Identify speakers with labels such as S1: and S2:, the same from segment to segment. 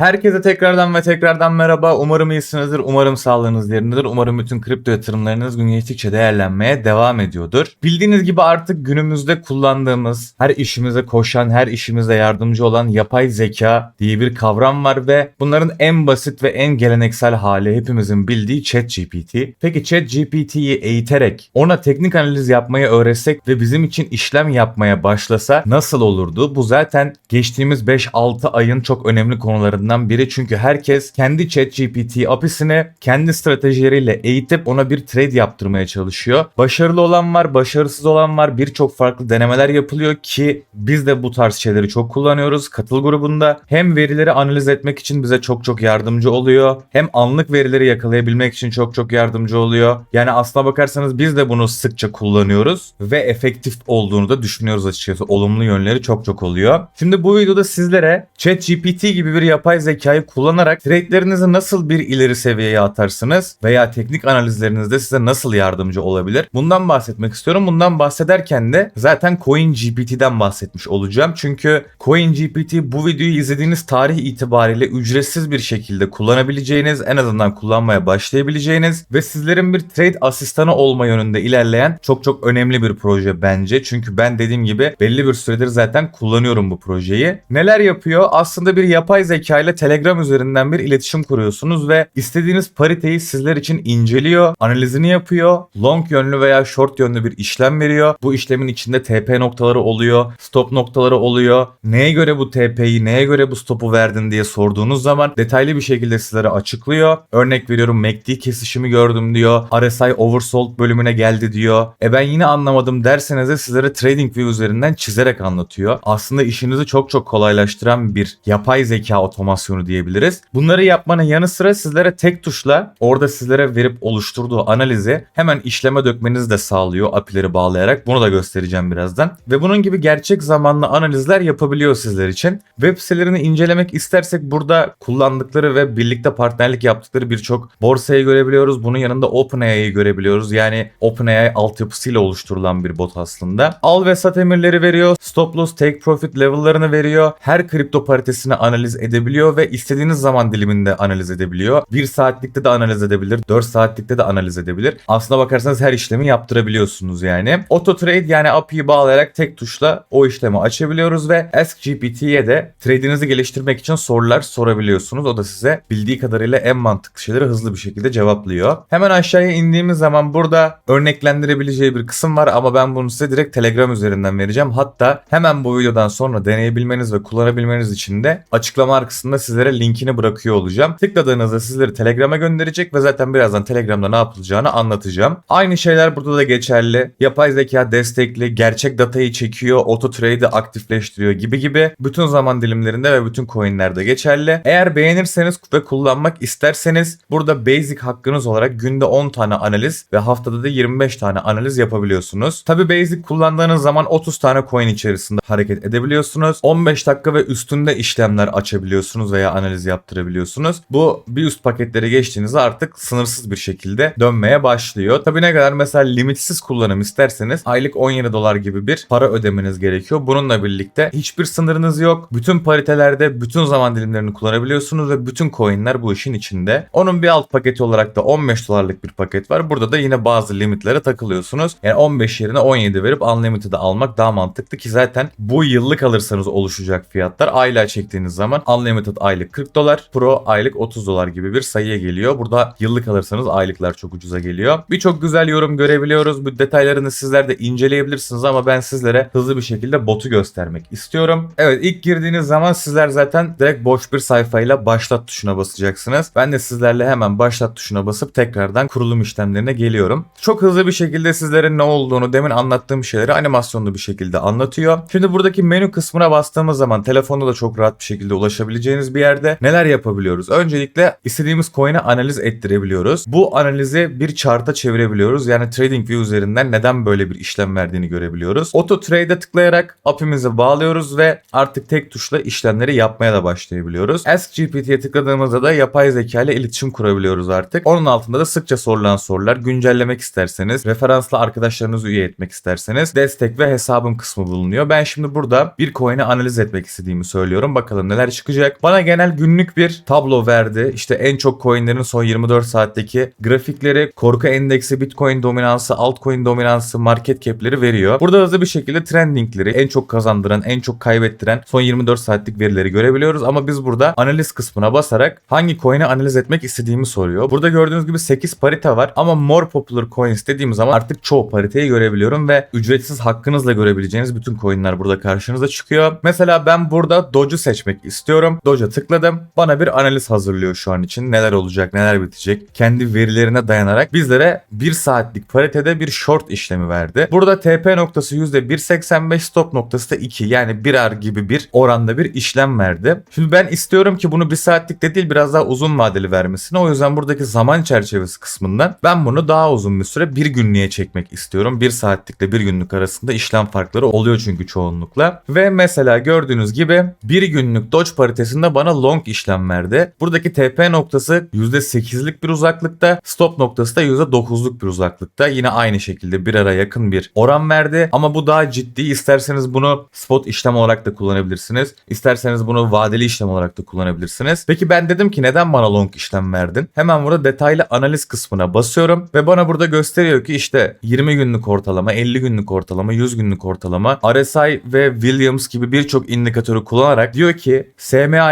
S1: Herkese tekrardan ve tekrardan merhaba. Umarım iyisinizdir. Umarım sağlığınız yerindedir. Umarım bütün kripto yatırımlarınız gün geçtikçe değerlenmeye devam ediyordur. Bildiğiniz gibi artık günümüzde kullandığımız, her işimize koşan, her işimize yardımcı olan yapay zeka diye bir kavram var ve bunların en basit ve en geleneksel hali hepimizin bildiği ChatGPT. Peki ChatGPT'yi eğiterek ona teknik analiz yapmayı öğretsek ve bizim için işlem yapmaya başlasa nasıl olurdu? Bu zaten geçtiğimiz 5-6 ayın çok önemli konularından biri. Çünkü herkes kendi ChatGPT API'sini kendi stratejileriyle eğitip ona bir trade yaptırmaya çalışıyor. Başarılı olan var, başarısız olan var. Birçok farklı denemeler yapılıyor ki biz de bu tarz şeyleri çok kullanıyoruz. Katıl grubunda hem verileri analiz etmek için bize çok çok yardımcı oluyor. Hem anlık verileri yakalayabilmek için çok çok yardımcı oluyor. Yani aslına bakarsanız biz de bunu sıkça kullanıyoruz ve efektif olduğunu da düşünüyoruz açıkçası. Olumlu yönleri çok çok oluyor. Şimdi bu videoda sizlere ChatGPT gibi bir yapay zekayı kullanarak trade'lerinizi nasıl bir ileri seviyeye atarsınız veya teknik analizlerinizde size nasıl yardımcı olabilir? Bundan bahsetmek istiyorum. Bundan bahsederken de zaten CoinGPT'den bahsetmiş olacağım. Çünkü CoinGPT bu videoyu izlediğiniz tarih itibariyle ücretsiz bir şekilde kullanabileceğiniz, en azından kullanmaya başlayabileceğiniz ve sizlerin bir trade asistanı olma yönünde ilerleyen çok çok önemli bir proje bence. Çünkü ben dediğim gibi belli bir süredir zaten kullanıyorum bu projeyi. Neler yapıyor? Aslında bir yapay zeka ile Telegram üzerinden bir iletişim kuruyorsunuz ve istediğiniz pariteyi sizler için inceliyor, analizini yapıyor, long yönlü veya short yönlü bir işlem veriyor. Bu işlemin içinde TP noktaları oluyor, stop noktaları oluyor. Neye göre bu TP'yi, neye göre bu stopu verdin diye sorduğunuz zaman detaylı bir şekilde sizlere açıklıyor. Örnek veriyorum MACD kesişimi gördüm diyor. RSI oversold bölümüne geldi diyor. E ben yine anlamadım derseniz de sizlere TradingView üzerinden çizerek anlatıyor. Aslında işinizi çok çok kolaylaştıran bir yapay zeka otomasyonu diyebiliriz. Bunları yapmanın yanı sıra sizlere tek tuşla orada sizlere verip oluşturduğu analizi hemen işleme dökmenizi de sağlıyor API'leri bağlayarak. Bunu da göstereceğim birazdan. Ve bunun gibi gerçek zamanlı analizler yapabiliyor sizler için. Web sitelerini incelemek istersek burada kullandıkları ve birlikte partnerlik yaptıkları birçok borsayı görebiliyoruz. Bunun yanında OpenAI'yi görebiliyoruz. Yani OpenAI altyapısıyla oluşturulan bir bot aslında. Al ve sat emirleri veriyor. Stop loss, take profit level'larını veriyor. Her kripto paritesini analiz edebiliyor ve istediğiniz zaman diliminde analiz edebiliyor. 1 saatlikte de analiz edebilir. 4 saatlikte de analiz edebilir. Aslına bakarsanız her işlemi yaptırabiliyorsunuz yani. Auto trade yani API'yi bağlayarak tek tuşla o işlemi açabiliyoruz ve Ask GPT'ye de trade'inizi geliştirmek için sorular sorabiliyorsunuz. O da size bildiği kadarıyla en mantıklı şeyleri hızlı bir şekilde cevaplıyor. Hemen aşağıya indiğimiz zaman burada örneklendirebileceği bir kısım var ama ben bunu size direkt Telegram üzerinden vereceğim. Hatta hemen bu videodan sonra deneyebilmeniz ve kullanabilmeniz için de açıklama kısmında sizlere linkini bırakıyor olacağım. Tıkladığınızda sizleri Telegram'a gönderecek ve zaten birazdan Telegram'da ne yapılacağını anlatacağım. Aynı şeyler burada da geçerli. Yapay zeka destekli, gerçek datayı çekiyor, auto trade'i aktifleştiriyor gibi gibi bütün zaman dilimlerinde ve bütün coinlerde geçerli. Eğer beğenirseniz ve kullanmak isterseniz burada basic hakkınız olarak günde 10 tane analiz ve haftada da 25 tane analiz yapabiliyorsunuz. Tabi basic kullandığınız zaman 30 tane coin içerisinde hareket edebiliyorsunuz. 15 dakika ve üstünde işlemler açabiliyorsunuz veya analiz yaptırabiliyorsunuz. Bu bir üst paketlere geçtiğinizde artık sınırsız bir şekilde dönmeye başlıyor. Tabi ne kadar mesela limitsiz kullanım isterseniz aylık 17 dolar gibi bir para ödemeniz gerekiyor. Bununla birlikte hiçbir sınırınız yok. Bütün paritelerde bütün zaman dilimlerini kullanabiliyorsunuz ve bütün coinler bu işin içinde. Onun bir alt paketi olarak da 15 dolarlık bir paket var. Burada da yine bazı limitlere takılıyorsunuz. Yani 15 yerine 17 verip unlimited'ı almak daha mantıklı ki zaten bu yıllık alırsanız oluşacak fiyatlar aylığa çektiğiniz zaman unlimited aylık 40 dolar, pro aylık 30 dolar gibi bir sayıya geliyor. Burada yıllık alırsanız aylıklar çok ucuza geliyor. Birçok güzel yorum görebiliyoruz. Bu detaylarını sizler de inceleyebilirsiniz ama ben sizlere hızlı bir şekilde botu göstermek istiyorum. Evet ilk girdiğiniz zaman sizler zaten direkt boş bir sayfayla başlat tuşuna basacaksınız. Ben de sizlerle hemen başlat tuşuna basıp tekrardan kurulum işlemlerine geliyorum. Çok hızlı bir şekilde sizlere ne olduğunu demin anlattığım şeyleri animasyonlu bir şekilde anlatıyor. Şimdi buradaki menü kısmına bastığımız zaman telefonda da çok rahat bir şekilde ulaşabileceğiniz bir yerde neler yapabiliyoruz? Öncelikle istediğimiz coin'i analiz ettirebiliyoruz. Bu analizi bir chart'a çevirebiliyoruz. Yani TradingView üzerinden neden böyle bir işlem verdiğini görebiliyoruz. Auto Trade'e tıklayarak API'mizi bağlıyoruz ve artık tek tuşla işlemleri yapmaya da başlayabiliyoruz. Ask GPT'ye tıkladığımızda da yapay zeka ile iletişim kurabiliyoruz artık. Onun altında da sıkça sorulan sorular, güncellemek isterseniz, referansla arkadaşlarınızı üye etmek isterseniz destek ve hesabım kısmı bulunuyor. Ben şimdi burada bir coin'i analiz etmek istediğimi söylüyorum. Bakalım neler çıkacak. Bana bana genel günlük bir tablo verdi. İşte en çok coinlerin son 24 saatteki grafikleri, korku endeksi, bitcoin dominansı, altcoin dominansı, market cap'leri veriyor. Burada hızlı bir şekilde trendingleri, en çok kazandıran, en çok kaybettiren son 24 saatlik verileri görebiliyoruz. Ama biz burada analiz kısmına basarak hangi coin'i analiz etmek istediğimi soruyor. Burada gördüğünüz gibi 8 parite var ama more popular coins dediğim zaman artık çoğu pariteyi görebiliyorum ve ücretsiz hakkınızla görebileceğiniz bütün coin'ler burada karşınıza çıkıyor. Mesela ben burada Doge'u seçmek istiyorum. Doge'a tıkladım. Bana bir analiz hazırlıyor şu an için. Neler olacak, neler bitecek. Kendi verilerine dayanarak bizlere 1 saatlik paritede bir short işlemi verdi. Burada TP noktası %1.85, stop noktası da 2. Yani birer gibi bir oranda bir işlem verdi. Şimdi ben istiyorum ki bunu 1 saatlik de değil biraz daha uzun vadeli vermesini. O yüzden buradaki zaman çerçevesi kısmından ben bunu daha uzun bir süre bir günlüğe çekmek istiyorum. 1 saatlikle 1 günlük arasında işlem farkları oluyor çünkü çoğunlukla. Ve mesela gördüğünüz gibi 1 günlük Doge paritesinde bana long işlem verdi. Buradaki TP noktası %8'lik bir uzaklıkta, stop noktası da %9'luk bir uzaklıkta. Yine aynı şekilde bir ara yakın bir oran verdi. Ama bu daha ciddi. İsterseniz bunu spot işlem olarak da kullanabilirsiniz. İsterseniz bunu vadeli işlem olarak da kullanabilirsiniz. Peki ben dedim ki neden bana long işlem verdin? Hemen burada detaylı analiz kısmına basıyorum ve bana burada gösteriyor ki işte 20 günlük ortalama, 50 günlük ortalama, 100 günlük ortalama, RSI ve Williams gibi birçok indikatörü kullanarak diyor ki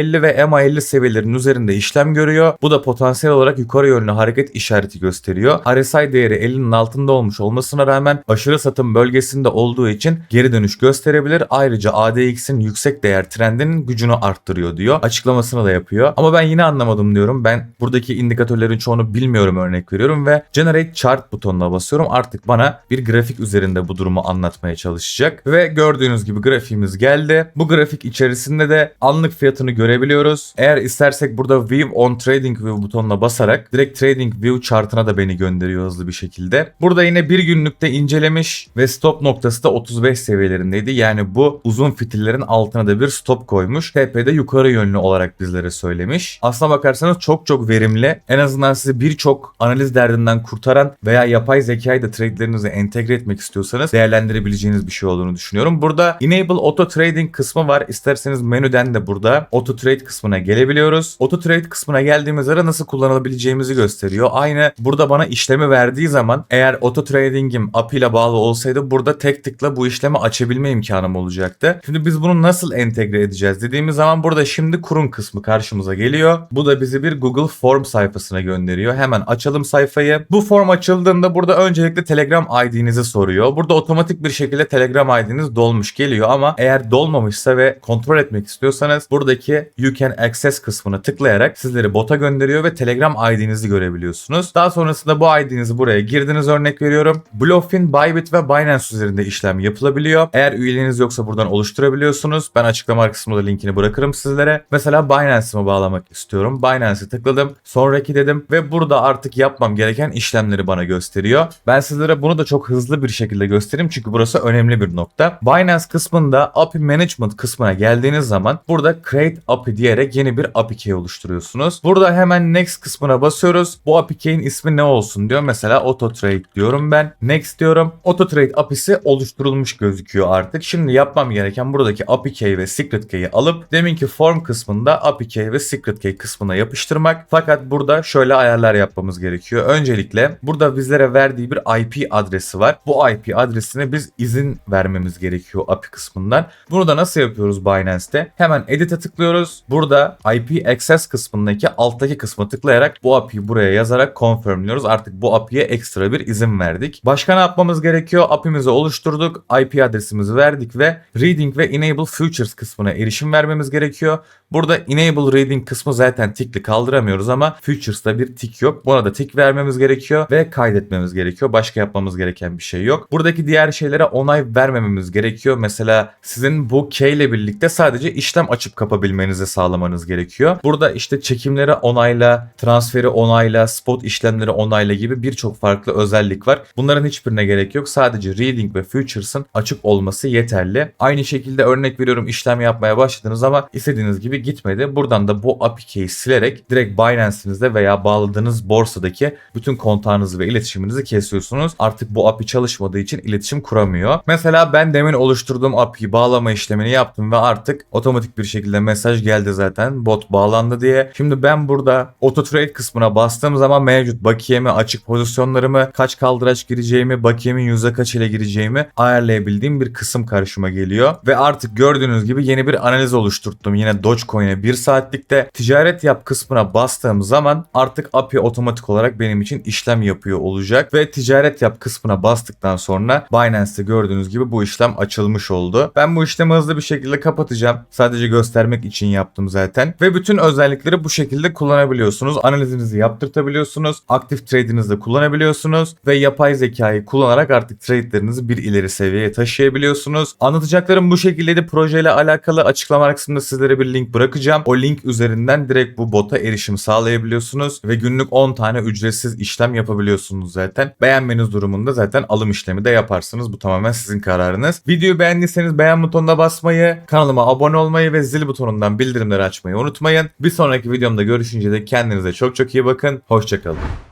S1: SMA50 ve MA50 seviyelerinin üzerinde işlem görüyor. Bu da potansiyel olarak yukarı yönlü hareket işareti gösteriyor. RSI değeri 50'nin altında olmuş olmasına rağmen aşırı satım bölgesinde olduğu için geri dönüş gösterebilir. Ayrıca ADX'in yüksek değer trendinin gücünü arttırıyor diyor. Açıklamasını da yapıyor. Ama ben yine anlamadım diyorum. Ben buradaki indikatörlerin çoğunu bilmiyorum örnek veriyorum ve Generate Chart butonuna basıyorum. Artık bana bir grafik üzerinde bu durumu anlatmaya çalışacak. Ve gördüğünüz gibi grafiğimiz geldi. Bu grafik içerisinde de anlık fiyatını görebiliyoruz. Eğer istersek burada View on Trading View butonuna basarak direkt Trading View chartına da beni gönderiyor hızlı bir şekilde. Burada yine bir günlükte incelemiş ve stop noktası da 35 seviyelerindeydi. Yani bu uzun fitillerin altına da bir stop koymuş. TP'de yukarı yönlü olarak bizlere söylemiş. Aslına bakarsanız çok çok verimli. En azından sizi birçok analiz derdinden kurtaran veya yapay zekayı da trade'lerinize entegre etmek istiyorsanız değerlendirebileceğiniz bir şey olduğunu düşünüyorum. Burada Enable Auto Trading kısmı var. İsterseniz menüden de burada Auto Trade kısmına gelebiliyoruz. Auto Trade kısmına geldiğimiz ara nasıl kullanılabileceğimizi gösteriyor. Aynı burada bana işlemi verdiği zaman eğer Auto Trading'im API ile bağlı olsaydı burada tek tıkla bu işlemi açabilme imkanım olacaktı. Şimdi biz bunu nasıl entegre edeceğiz dediğimiz zaman burada şimdi kurun kısmı karşımıza geliyor. Bu da bizi bir Google Form sayfasına gönderiyor. Hemen açalım sayfayı. Bu form açıldığında burada öncelikle Telegram ID'nizi soruyor. Burada otomatik bir şekilde Telegram ID'niz dolmuş geliyor ama eğer dolmamışsa ve kontrol etmek istiyorsanız buradaki You Can Access kısmına tıklayarak sizleri bota gönderiyor ve Telegram ID'nizi görebiliyorsunuz. Daha sonrasında bu ID'nizi buraya girdiniz örnek veriyorum. Bluefin, Bybit ve Binance üzerinde işlem yapılabiliyor. Eğer üyeliğiniz yoksa buradan oluşturabiliyorsunuz. Ben açıklama kısmında linkini bırakırım sizlere. Mesela Binance'ımı bağlamak istiyorum. Binance'ı tıkladım. Sonraki dedim ve burada artık yapmam gereken işlemleri bana gösteriyor. Ben sizlere bunu da çok hızlı bir şekilde göstereyim çünkü burası önemli bir nokta. Binance kısmında API Management kısmına geldiğiniz zaman burada Create API diyerek yeni bir API key oluşturuyorsunuz. Burada hemen Next kısmına basıyoruz. Bu API key'in ismi ne olsun diyor. Mesela Auto Trade diyorum ben. Next diyorum. Auto Trade API'si oluşturulmuş gözüküyor artık. Şimdi yapmam gereken buradaki API key ve Secret key'i alıp deminki form kısmında API key ve Secret key kısmına yapıştırmak. Fakat burada şöyle ayarlar yapmamız gerekiyor. Öncelikle burada bizlere verdiği bir IP adresi var. Bu IP adresine biz izin vermemiz gerekiyor API kısmından. Bunu da nasıl yapıyoruz Binance'te? Hemen Edit'e tıklıyoruz. Burada IP Access kısmındaki alttaki kısma tıklayarak bu API'yi buraya yazarak confirmliyoruz. Artık bu API'ye ekstra bir izin verdik. Başka ne yapmamız gerekiyor? API'mizi oluşturduk. IP adresimizi verdik ve Reading ve Enable Futures kısmına erişim vermemiz gerekiyor. Burada Enable Reading kısmı zaten tikli kaldıramıyoruz ama Futures'ta bir tik yok. Buna da tik vermemiz gerekiyor ve kaydetmemiz gerekiyor. Başka yapmamız gereken bir şey yok. Buradaki diğer şeylere onay vermememiz gerekiyor. Mesela sizin bu key ile birlikte sadece işlem açıp kapabilmenizi sağlamanız gerekiyor. Burada işte çekimleri onayla, transferi onayla, spot işlemleri onayla gibi birçok farklı özellik var. Bunların hiçbirine gerek yok. Sadece Reading ve Futures'ın açık olması yeterli. Aynı şekilde örnek veriyorum işlem yapmaya başladınız ama istediğiniz gibi gitmedi. Buradan da bu API key'i silerek direkt Binance'inizde veya bağladığınız borsadaki bütün kontağınızı ve iletişiminizi kesiyorsunuz. Artık bu API çalışmadığı için iletişim kuramıyor. Mesela ben demin oluşturduğum API'yi bağlama işlemini yaptım ve artık otomatik bir şekilde mesaj geldi zaten bot bağlandı diye. Şimdi ben burada auto trade kısmına bastığım zaman mevcut bakiyemi, açık pozisyonlarımı, kaç kaldıraç gireceğimi, bakiyemin yüzde kaç ile gireceğimi ayarlayabildiğim bir kısım karşıma geliyor. Ve artık gördüğünüz gibi yeni bir analiz oluşturttum. Yine Dogecoin'e 1 saatlikte ticaret yap kısmına bastığım zaman artık API otomatik olarak benim için işlem yapıyor olacak. Ve ticaret yap kısmına bastıktan sonra Binance'te gördüğünüz gibi bu işlem açılmış oldu. Ben bu işlemi hızlı bir şekilde kapatacağım. Sadece göstermek için yaptım zaten. Ve bütün özellikleri bu şekilde kullanabiliyorsunuz. Analizinizi yaptırtabiliyorsunuz. Aktif trade'inizde kullanabiliyorsunuz. Ve yapay zekayı kullanarak artık trade'lerinizi bir ileri seviyeye taşıyabiliyorsunuz. Anlatacaklarım bu şekildeydi. Projeyle alakalı açıklama kısmında sizlere bir link bırakacağım. O link üzerinden direkt bu bota erişim sağlayabiliyorsunuz. Ve günlük 10 tane ücretsiz işlem yapabiliyorsunuz zaten. Beğenmeniz durumunda zaten alım işlemi de yaparsınız. Bu tamamen sizin kararınız. Videoyu beğendiyseniz beğen butonuna basmayı, kanalıma abone olmayı ve zil butonundan bildirimleri açmayı unutmayın. Bir sonraki videomda görüşünce de kendinize çok çok iyi bakın. Hoşçakalın.